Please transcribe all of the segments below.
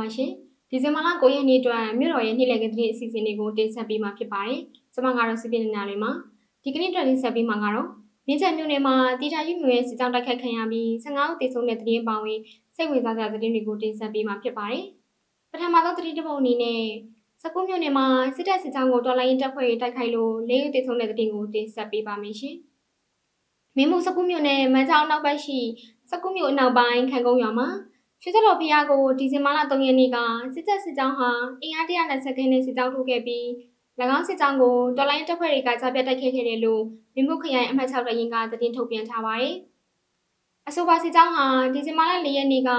ပါရှင်ဒီဇင်ဘာလ9ရက်နေ့အတွက်မြို့တော်ရဲ့နေ့လည်ခင်းသတင်းအစီအစဉ်တွေကိုတင်ဆက်ပေးမှာဖြစ်ပါတယ်ကျွန်မကတော့စီပင်းနေနာလေးမှာဒီကနေ့အတွက်တင်ဆက်ပေးမှာကတော့မြင်းချံမြို့နယ်မှာတီတာယူမြို့ရဲ့စစ်ကြောင်းတိုက်ခိုက်ခံရပြီး15ဦးသေဆုံးတဲ့သတင်းပါဝင်စိတ်ဝင်စားစရာသတင်းတွေကိုတင်ဆက်ပေးမှာဖြစ်ပါတယ်ပထမဆုံးသတင်းတစ်ပုဒ်အနေနဲ့စကုမြို့နယ်မှာစစ်တပ်စစ်ကြောင်းကိုတော်လိုင်းတပ်ဖွဲ့တွေတိုက်ခိုက်လို့၄ဦးသေဆုံးတဲ့သတင်းကိုတင်ဆက်ပေးပါမယ်ရှင်မင်းမှုစကုမြို့နယ်မန်းချောင်းနောက်ဘက်ရှိစကုမြို့အနောက်ပိုင်းခံကုန်းရွာမှာ ရွှေသက်တော်ဖျားကိုဒီဇင်ဘာလ3ရက်နေ့ကစစ်တပ်စစ်ကြောင်းဟာအင်အား120ခန်းနဲ့စစ်ကြောင်းထုတ်ခဲ့ပြီး၎င်းစစ်ကြောင်းကိုတော်လိုင်းတပ်ဖွဲ့တွေကကြားပြတ်တိုက်ခဲ့ခဲ့တယ်လို့မြမှုခရိုင်အမှတ်6တရင်ကသတင်းထုတ်ပြန်ထားပါတယ်။အဆိုပါစစ်ကြောင်းဟာဒီဇင်ဘာလ4ရက်နေ့က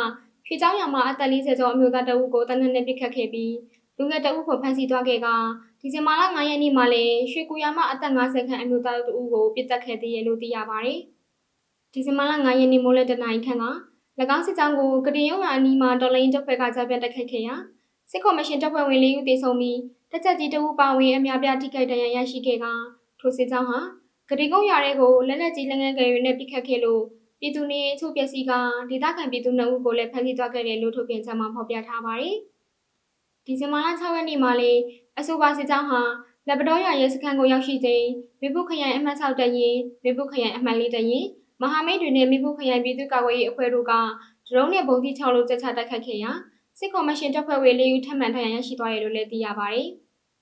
ရွှေချောင်းရွာမှာအသက်40ကျော်အမျိုးသားတအုပ်ကိုတနက်နေ့ပစ်ခတ်ခဲ့ပြီးလူငယ်တအုပ်ကိုဖမ်းဆီးသွားခဲ့ကဒီဇင်ဘာလ9ရက်နေ့မှာလည်းရွှေကူရွာမှာအသက်50ခန့်အမျိုးသားတအုပ်ကိုပစ်တက်ခဲ့သေးတယ်လို့သိရပါတယ်။ဒီဇင်ဘာလ9ရက်နေ့မိုးလယ်တနင်္လာနေ့ခန့်က၎ င်းစစ်ကြောင်းကိုကတင်ရုံးအနီးမှာတော်လိုင်းတပ်ဖွဲ့ကကြားပြတ်တိုက်ခိုက်ခဲ့ရာစစ်ကော်မရှင်တပ်ဖွဲ့ဝင်၄ဦးသေဆုံးပြီးတက်ချက်ကြီးတဦးပါဝင်အများပြထိခိုက်ဒဏ်ရာရရှိခဲ့ကထိုစစ်ကြောင်းဟာကတိကုန်းရွာရဲကိုလက်နက်ကြီးလက်ငယ်ငယ်တွေနဲ့ပစ်ခတ်ခဲ့လို့ပြည်သူနေချို့ပျက်စီးကဒေသခံပြည်သူနှုတ်ဦးကိုလည်းဖမ်းဆီးသွားခဲ့တယ်လို့ထုတ်ပြန်ချက်မှာဖော်ပြထားပါတယ်။ဒီဇင်ဘာလ6ရက်နေ့မှာလေအဆိုပါစစ်ကြောင်းဟာလက်ပတော်ရွာရဲစခန်းကိုရောက်ရှိချိန်မေဖို့ခရိုင်အမှတ်6တရင်မေဖို့ခရိုင်အမှတ်4တရင် မဟာမိတ်တွေနဲ့မိဖို့ခရိုင်ပြည်သူ့ကာကွယ်ရေးအဖွဲ့တို့ကဒရုန်းနဲ့ပုံကြီး6လုံးချက်ချတိုက်ခတ်ခဲ့ရာစစ်ကော်မရှင်တပ်ဖွဲ့ဝင်၄ဦးထပ်မံထပ်ရရရှိသွားတယ်လို့လည်းသိရပါတယ်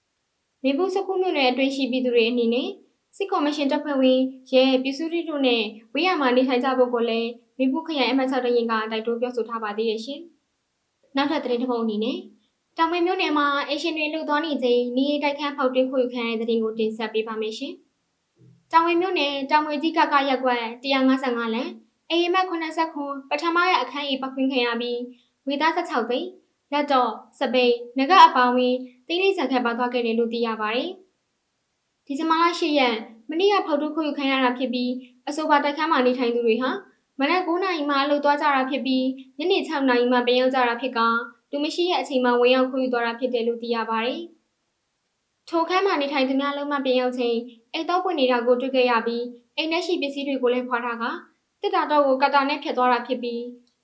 ။မိဖို့စခုမြို့နယ်အတွင်းရှိပြည်သူတွေအနေနဲ့စစ်ကော်မရှင်တပ်ဖွဲ့ဝင်ရဲပြည်စုရီတို့နဲ့ဝေးရမှာနေထိုင်ကြဖို့ကိုလည်းမိဖို့ခရိုင်အမှတ်6တရင်ကတိုက်တွန်းပြောဆိုထားပါသေးရဲ့ရှင်။နောက်ထပ်သတင်းတစ်ပုဒ်အနေနဲ့တောင်မင်းမြို့နယ်မှာအရှင်တွေလှုပ်သွားနေချိန်နေတိုက်ခန်းဖောက်တွင်းခွေခံရတဲ့သတင်းကိုတင်ဆက်ပေးပါမယ်ရှင်။ တောင်ဝင်းမြို့နယ်တောင်ဝေကြီးကကရက်ကွက်155လမ်းအေယမက်80ခွန်ပထမရအခန်းကြီးပခွင်းခံရပြီးဝေသား16သိန်းလက်တော့စပိန်ငကအပေါင်းဝင်းတိလိဆန်ခတ်ပါသွားခဲ့တယ်လို့သိရပါတယ်။ဒီဇင်ဘာလ10ရက်မနေ့ကဖောက်ထုတ်ခွင့်ခံရတာဖြစ်ပြီးအဆိုပါတိုက်ခန်းမှာနေထိုင်သူတွေဟာမနက်9နာရီမှအလုပ်သွားကြတာဖြစ်ပြီးညနေ6နာရီမှပြန်ရောက်ကြတာဖြစ်ကလူမရှိရဲ့အချိန်မှဝင်ရောက်ခွင့်ယူသွားတာဖြစ်တယ်လို့သိရပါတယ်။ ထိုခန်းမှာနေထိုင်သူများလုံးမှပြန်ရောက်ချိန်အိမ်တော့ပွင့်နေတာကိုတွေ့ခဲ့ရပြီးအိမ်ထဲရှိပစ္စည်းတွေကိုလည်းဖွာထားကတစ်တာတော့ကိုကတာနဲ့ဖြတ်သွားတာဖြစ်ပြီး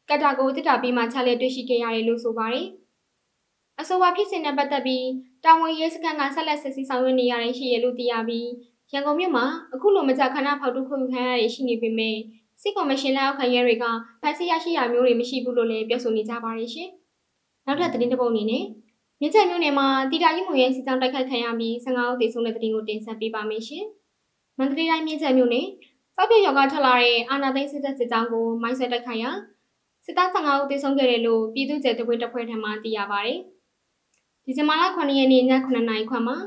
ကတာကိုတစ်တာပြီးမှချလက်တွေ့ရှိခဲ့ရတယ်လို့ဆိုပါတယ်။အဆိုပါဖြစ်စဉ်နဲ့ပတ်သက်ပြီးတာဝန်ရေးစခန်းကဆက်လက်စစ်ဆေးဆောင်ရွက်နေရတဲ့ရှိရလို့သိရပြီးရန်ကုန်မြို့မှာအခုလိုမကြခဏဖောက်ထုတ်ခွင့်ခံရရရှိနေပေမဲ့စစ်ကော်မရှင်လက်အောက်ခံရဲတွေကဖမ်းဆီးရရှိရမျိုးတွေမရှိဘူးလို့လည်းပြောဆိုနေကြပါတယ်ရှင်။နောက်ထပ်သတင်းတစ်ပုဒ်အနေနဲ့ မြချက်မြို့နယ်မှာတီတာရင်မွေရဲ့စစ်ကြောင်းတိုက်ခိုက်ခံရပြီး15ဦးသေဆုံးတဲ့သတင်းကိုတင်ဆက်ပေးပါမယ်ရှင်။မန္တလေးတိုင်းမြချက်မြို့နယ်စောက်ပြရောကထွက်လာတဲ့အာနာသိန်းစစ်တပ်စစ်ကြောင်းကိုမိုင်းဆွဲတိုက်ခိုက်ရာစစ်သား15ဦးသေဆုံးခဲ့တယ်လို့ပြည်သူ့ကျဲတပွဲတစ်ဖွဲ့ထံမှသိရပါတယ်။ဒီဇင်ဘာလ9ရက်နေ့ည9:00နာရီခွဲမှာ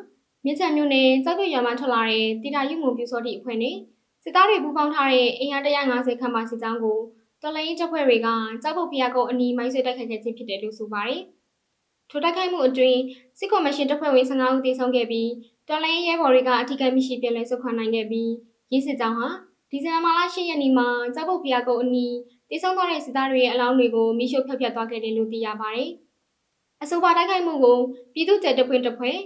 မြစ်ချံမြို့နယ်စောက်ပြရွာမှာထွက်လာတဲ့တီတာယူငုံပြူစောတိအဖွဲ့နဲ့စစ်သားတွေပူးပေါင်းထားတဲ့အင်အား150ခန့်မှစစ်ကြောင်းကိုတော်လိုင်းတပ်ဖွဲ့တွေကကြောက်ပုတ်ဖျားကုန်းအနီးမိုင်းဆွဲတိုက်ခိုက်ခဲ့ခြင်းဖြစ်တယ်လို့ဆိုပါတယ်။ ထိုတိုက်ခိုက်မှုအတွင်းစစ်ကော်မရှင်တပ်ဖွဲ့ဝင်15ဦးသေဆုံးခဲ့ပြီးတော်လိုင်းရဲဘော်တွေကအထူးကမရှိပြန်လည်ဆုတ်ခွာနိုင်ခဲ့ပြီးရေးစစ်ကြောင်းဟာဒီဇင်ဘာလ10ရက်နေ့မှာကြောက်ပုတ်ဖျားကုန်းအနီးတည်ဆုံသွားတဲ့စစ်သားတွေရဲ့အလောင်းတွေကိုမိရှုဖျက်ဖျက်သွားခဲ့တယ်လို့သိရပါတယ်။အဆိုပါတိုက်ခိုက်မှုကိုပြည်သူ့ကျဲတပွင့်တဖွဲ့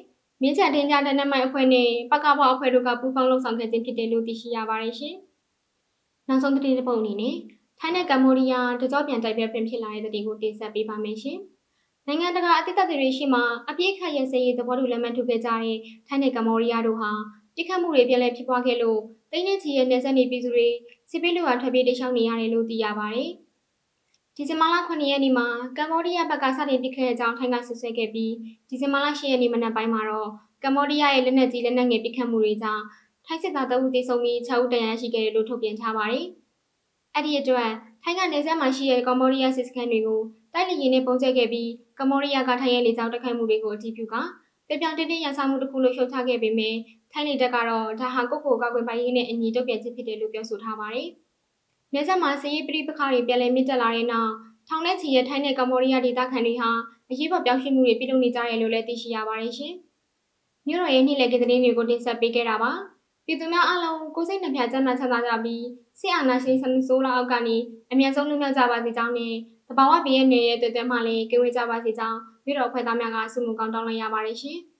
မြင်းချန်တင်ကြတဲ့နမိုင်အဖွဲ့နဲ့ပကပအဖွဲ့တို့ကပူးပေါင်းလှုပ်ဆောင်ခဲ့ခြင်းဖြစ်တယ်လို့သိရှိရပါတယ်ရှင်။နောက်ဆုံးသတင်းတစ်ပုဒ်အနေနဲ့ထိုင်းနဲ့ကမ္ဘောဒီးယားတကြောပြန်တိုက်ပွဲပြင်ဖြစ်လာတဲ့သတင်းကိုတင်ဆက်ပေးပါမယ်ရှင်။ နိုင်ငံတကာအသစ်သက်တွေရှိမှအပြည့်ခတ်ရဲစရေးသဘောတူလက်မှတ်ထိုးခဲ့ကြတဲ့ထိုင်းနဲ့ကမ္ဘောဒီးယားတို့ဟာပြစ်ခတ်မှုတွေပြန်လည်ဖြစ်ပွားခဲ့လို့တိန်းနေချီရဲ့နေဆက်နေပြည်သူတွေစစ်ပေးလူဟာထွက်ပြေးတိတ်ရှောင်နေရတယ်လို့သိရပါတယ်။ဒီဇင်ဘာလ9ရက်နေ့မှာကမ္ဘောဒီးယားဘက်ကစတင်ပစ်ခတ်တဲ့အကြောင်းထိုင်းကဆွဆွဲခဲ့ပြီးဒီဇင်ဘာလ10ရက်နေ့မနက်ပိုင်းမှာတော့ကမ္ဘောဒီးယားရဲ့လက်နက်ကြီးလက်နက်ငယ်ပစ်ခတ်မှုတွေကြောင့်ထိုင်းစစ်သားတအုပ်သေဆုံးပြီး6ဦးဒဏ်ရာရှိခဲ့တယ်လို့ထုတ်ပြန်ထားပါတယ်။အဲ့ဒီအတွက်ထိုင်းကနေဆက်မှာရှိတဲ့ကမ္ဘောဒီးယားစစ်စခန်းတွေကို တိုက်လေယာဉ်နဲ့ပုံကျဲခဲ့ပြီးကမ္ဘောဒီးယားကထိုင်းရဲ့လေကြောင်းတိုက်ခိုက်မှုတွေကိုအတည်ပြုကပြပြောင်တင်းတင်းရန်ဆောင်မှုတစ်ခုလို့ရှုတ်ချခဲ့ပေမဲ့ထိုင်းလေတပ်ကတော့ဒါဟာကိုကိုကောက်ွယ်ပိုင်ရေးနဲ့အညီတုတ်ပြန်ခြင်းဖြစ်တယ်လို့ပြောဆိုထားပါတယ်။နေဆက်မှာစီးရီးပရိပခါတွေပြန်လည်မြင့်တက်လာတဲ့နောက်ထောင်နဲ့ချီရဲ့ထိုင်းနဲ့ကမ္ဘောဒီးယားဒေသခံတွေဟာအရေးပေါ်ပြောင်းရွှေ့မှုတွေပြုလုပ်နေကြတယ်လို့လည်းသိရှိရပါတယ်ရှင်။မြို့တော်ရဲ့နေ့လည်ကသတင်းတွေကိုတင်ဆက်ပေးခဲ့တာပါ။ပြည်သူများအားလုံးကိုစိတ်နှပြချမ်းသာချမ်းသာကြပြီးဆရာနာရှင်ဆန်ဆိုးလာအောက်ကနေအမြန်ဆုံးလွတ်မြောက်ကြပါစေကြောင်းနဲ့တ ဘာဝဘေးရဲ့မြေရဲ့တွေ့တွေ့မှလည်းကြွေးကြပါစေကြောင်းမြို့တော်ဖွဲ့သားများကဆုမွန်ကောင်းတောင်းလိုက်ရပါတယ်ရှင်။